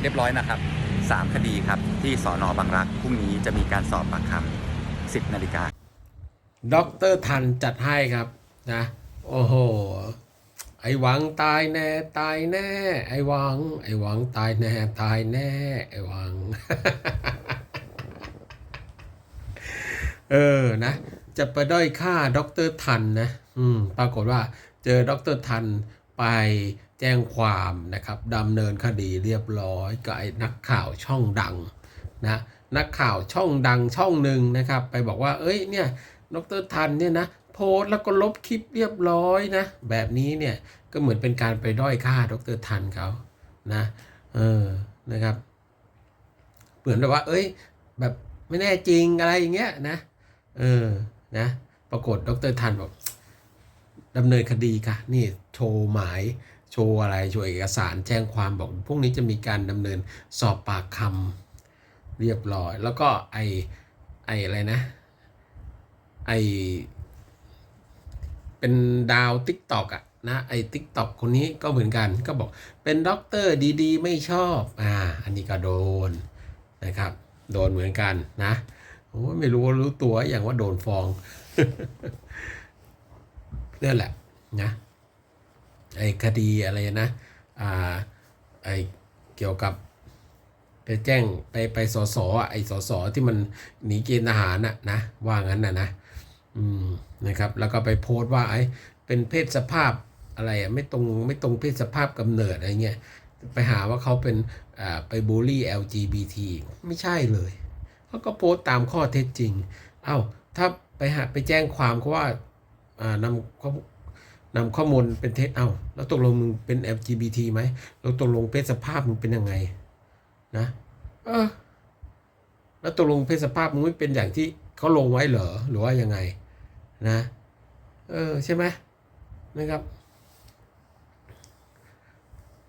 เรียบร้อยนะครับสามคดีครับที่สอนอบางรักพรุ่งนี้จะมีการสอบปากคำ10นาฬิกาด็อกเตอร์ทันจัดให้ครับนะ โอ้โห ไอหวังตายแน่ตายแน่ ไอหวัง ไอหวังตายแน่ตายแน่ ไอหวัง เออนะ จะไปด้อยค่าด็อกเตอร์ทันนะ อืม ปรากฏว่าเจอด็อกเตอร์ทันไป แจ้งความนะครับดำเนินคดีเรียบร้อยกับไอ้นักข่าวช่องดังนะนักข่าวช่องดังช่องหนึ่งนะครับ ไปบอกว่า เอ้ยเนี่ยดรทันเนี่ยนะโพสแล้วก็ลบคลิปเรียบร้อยนะ แบบนี้เนี่ยก็เหมือนเป็นการไปด้อยค่าดรทันเขานะเออนะครับ เหมือนแบบว่า เอ้ย แบบไม่แน่จริงอะไรอย่างเงี้ยนะเออนะ ปรากฏดรทันบอกดำเนินคดีค่ะ นี่โชว์หมาย โชว์อะไรโชว์เอกสารแจ้งความบอกพรุ่งนี้จะมีการดำเนินสอบปากคำเรียบร้อย แล้วก็ไอไออะไรนะไอเป็นดาวติ๊กตอกอะนะไอติ๊กตอกคนนี้ก็เหมือนกันก็บอกเป็นด็อกเตอร์ดีๆ ไม่ชอบอ่าอันนี้ก็โดนนะครับ โดนเหมือนกันนะโอ้ไม่รู้รู้ตัวอย่างว่าโดนฟ้องนี่แหละนะ ไอ้คดีอะไรนะอ่าไอ้เกี่ยวกับไปแจ้งไปไปสอสอไอ้สอสอที่มันหนีเกณฑ์ทหารน่ะนะว่างั้นน่ะนะอืมนะครับแล้วก็ไปโพสต์ว่าไอ้เป็นเพศสภาพอะไรอะไม่ตรงไม่ตรงเพศสภาพกำเนิดอะไรเงี้ยไปหาว่าเขาเป็นอ่าไปบูลลี่ LGBT ไม่ใช่เลยเขาก็โพสต์ตามข้อเท็จจริง เอ้าถ้าไปหาไปแจ้งความเขาว่าอ่านำเขา นำข้อมูลเป็นเท็จเอ้าแล้วตกลงมึงเป็น LGBT ไหมแล้วตกลงเพศสภาพมึงเป็นยังไง นะ เออ แล้วตกลงเพศสภาพมึงไม่เป็นอย่างที่เขาลงไว้เหรอหรือว่ายังไง นะ เออ ใช่ไหมนะครับ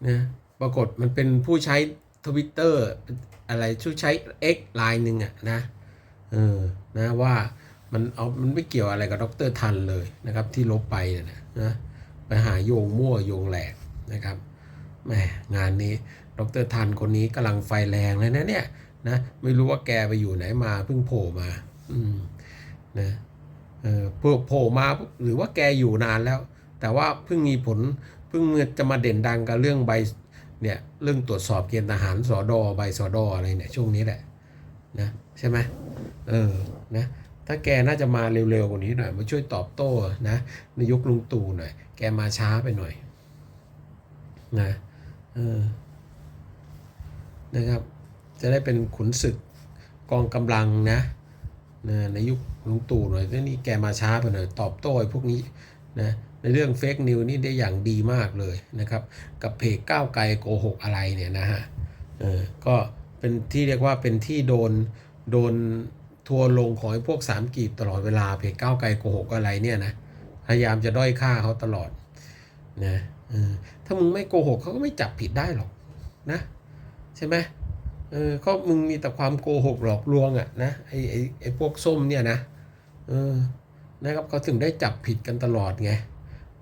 นะปรากฏมันเป็นผู้ใช้ทวิตเตอร์อะไรผู้ใช้ X ไลน์หนึ่งอะนะเออนะว่า มันเอามันไม่เกี่ยวอะไรกับดรทันเลยนะครับ ที่ลบไปนะนะไปหาโยงมั่วโยงแหลกนะครับแหมงานนี้ดรทันคนนี้กำลังไฟแรงเลยนะเนี่ยนะไม่รู้ว่าแกไปอยู่ไหนมาเพิ่งโผล่มา อืมนะเออพโผล่มาหรือว่าแกอยู่นานแล้ว แต่ว่าเพิ่งมีผลเพิ่งจะมาเด่นดังกับเรื่องใบเนี่ยเรื่องตรวจสอบเกณฑ์ทหารสอดอใบสอดออะไรเนี่ยช่วงนี้แหละนะใช่ไหมเออนะ ถ้าแกน่าจะมาเร็วๆกว่านี้หน่อย มาช่วยตอบโต้นะในยุคลุงตู่หน่อย แกมาช้าไปหน่อยนะเออนะครับ จะได้เป็นขุนศึกกองกำลังนะนะในยุคลุงตู่หน่อยนี่แกมาช้าไปหน่อย ตอบโต้ไอ้พวกนี้นะในเรื่องเฟกนิวนี่ได้อย่างดีมากเลยนะครับ กับเพจก้าวไกลโกหกอะไรเนี่ยนะฮะเออก็เป็นที่เรียกว่าเป็นที่โดนโดน ทัวร์ลงของพวกสามกีบตลอดเวลาเพจก้าวไกลโกหกอะไรเนี่ยนะพยายามจะด้อยค่าเขาตลอดนะออถ้ามึงไม่โกหกเขาก็ไม่จับผิดได้หรอกนะ ใช่ไหมเออเขามึงมีแต่ความโกหกหลอกลวงอะ่ะนะไอไอไอพวกส้มเนี่ยนะเออนะครับเขาถึงได้จับผิดกันตลอดไง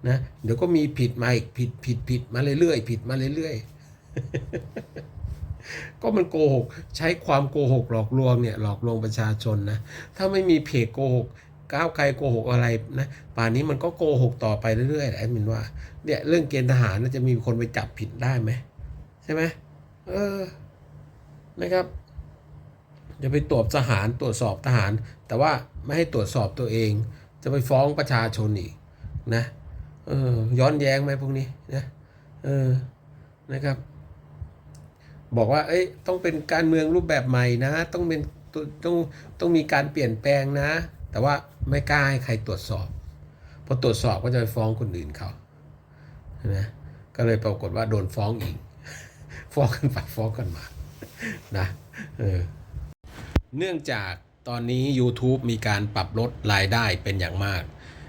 นะเดี๋ยวก็มีผิดมาอีกผิดผิดผิดมาเรื่อยๆผิดมาเรื่อยๆ ก็มันโกหกใช้ความโกหกหลอกลวงเนี่ยหลอกลวงประชาชนนะถ้าไม่มีเพจโกหกก้าวไกลโกหกอะไรนะป่านนี้มันก็โกหกต่อไปเรื่อยๆแอดมินว่าเนี่ยเรื่องเกณฑ์ทหารน่าจะมีคนไปจับผิดได้ไหมใช่ไหมเออนะครับจะไปตรวจทหารตรวจสอบทหาร แต่ว่าไม่ให้ตรวจสอบตัวเอง จะไปฟ้องประชาชนอีกนะเออย้อนแย้งไหมพวกนี้นะเออนะครับ บอกว่า เอ้ย ต้องเป็นการเมืองรูปแบบใหม่นะ ต้องเป็นตต้องต้องมีการเปลี่ยนแปลงนะ แต่ว่าไม่กล้าให้ใครตรวจสอบพอตรวจสอบก็จะไปฟ้องคนอื่นเขาใช่ไหมก็เลยปรากฏว่าโดนฟ้องอีก ฟ้องกันไปฟ้องกันมา นะ เออ เนื่องจากตอนนี้ YouTube มีการปรับลดรายได้เป็นอย่างมาก